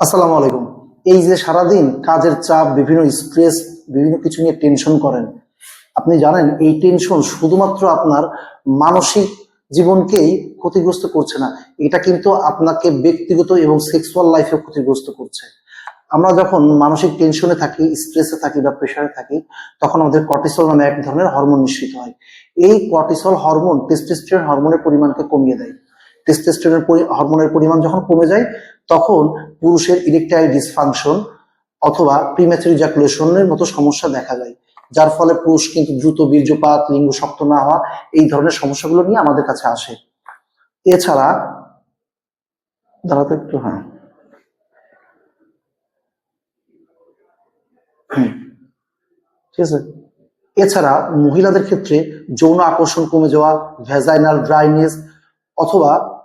আসসালামু আলাইকুম। এই যে সারাদিন কাজের চাপ, বিভিন্ন স্ট্রেস বিভিন্ন কিছু নিয়ে টেনশন করেন, আপনি জানেন এই টেনশন শুধুমাত্র আপনার মানসিক জীবনকেই ক্ষতিগ্রস্ত করছে না, এটা কিন্তু আপনাকে ব্যক্তিগত এবং সেক্সুয়াল লাইফে ক্ষতিগ্রস্ত করছে। আমরা যখন মানসিক টেনশনে থাকি স্ট্রেসে থাকি বা প্রেশারে থাকি, তখন আমাদের কর্টিসল নামে এক ধরনের হরমোন নিঃসৃত হয়। এই কর্টিসল হরমোন টেস্টোস্টেরন হরমোনের পরিমাণকে কমিয়ে দেয়। টেস্টোস্টেরন হরমোনের পরিমাণ যখন কমে যায় তখন পুরুষের ইলেকট্রাইল ডিসফাংশন অথবা প্রিম্যাচুর ইজাকুলেশনের মতো সমস্যা দেখা যায় যার ফলে পুরুষ কিন্তু দ্রুত বীর্যপাত, লিঙ্গ শক্ত না হওয়া এই ধরনের সমস্যাগুলো নিয়ে আমাদের কাছে আসে। এছাড়া দাঁড়াতে একটু হ্যাঁ। ঠিক আছে? এছাড়া মহিলাদের ক্ষেত্রে যৌন আকর্ষণ কমে যাওয়া ভ্যাজাইনাল ড্রাইনেস অথবা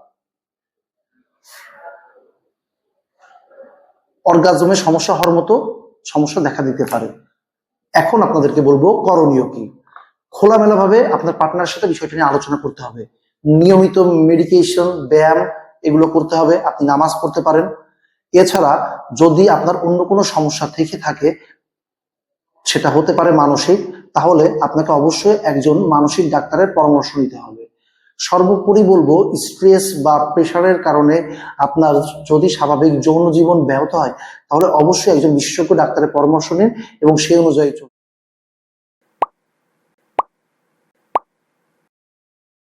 অর্গাজমের সমস্যা হওয়ার মতো সমস্যা দেখা দিতে পারে। এখন আপনাদেরকে বলব করণীয় কি? খোলামেলা ভাবে আপনার পার্টনারের সাথে বিষয়টা নিয়ে আলোচনা করতে হবে। নিয়মিত মেডিকেশন ব্যায়াম এগুলো করতে হবে, আপনি নামাজ পড়তে পারেন। এছাড়া যদি আপনার অন্য কোনো সমস্যা থেকে থাকে, সেটা হতে পারে মানসিক, তাহলে আপনাকে অবশ্যই একজন মানসিক ডাক্তারের পরামর্শ নিতে হবে। সর্বোপরি বলব স্ট্রেস বা প্রেশারের কারণে আপনার যদি স্বাভাবিক যৌন জীবন ব্যাহত হয়, তাহলে অবশ্যই একজন বিশেষজ্ঞ ডাক্তারের পরামর্শ নিন এবং সেই অনুযায়ী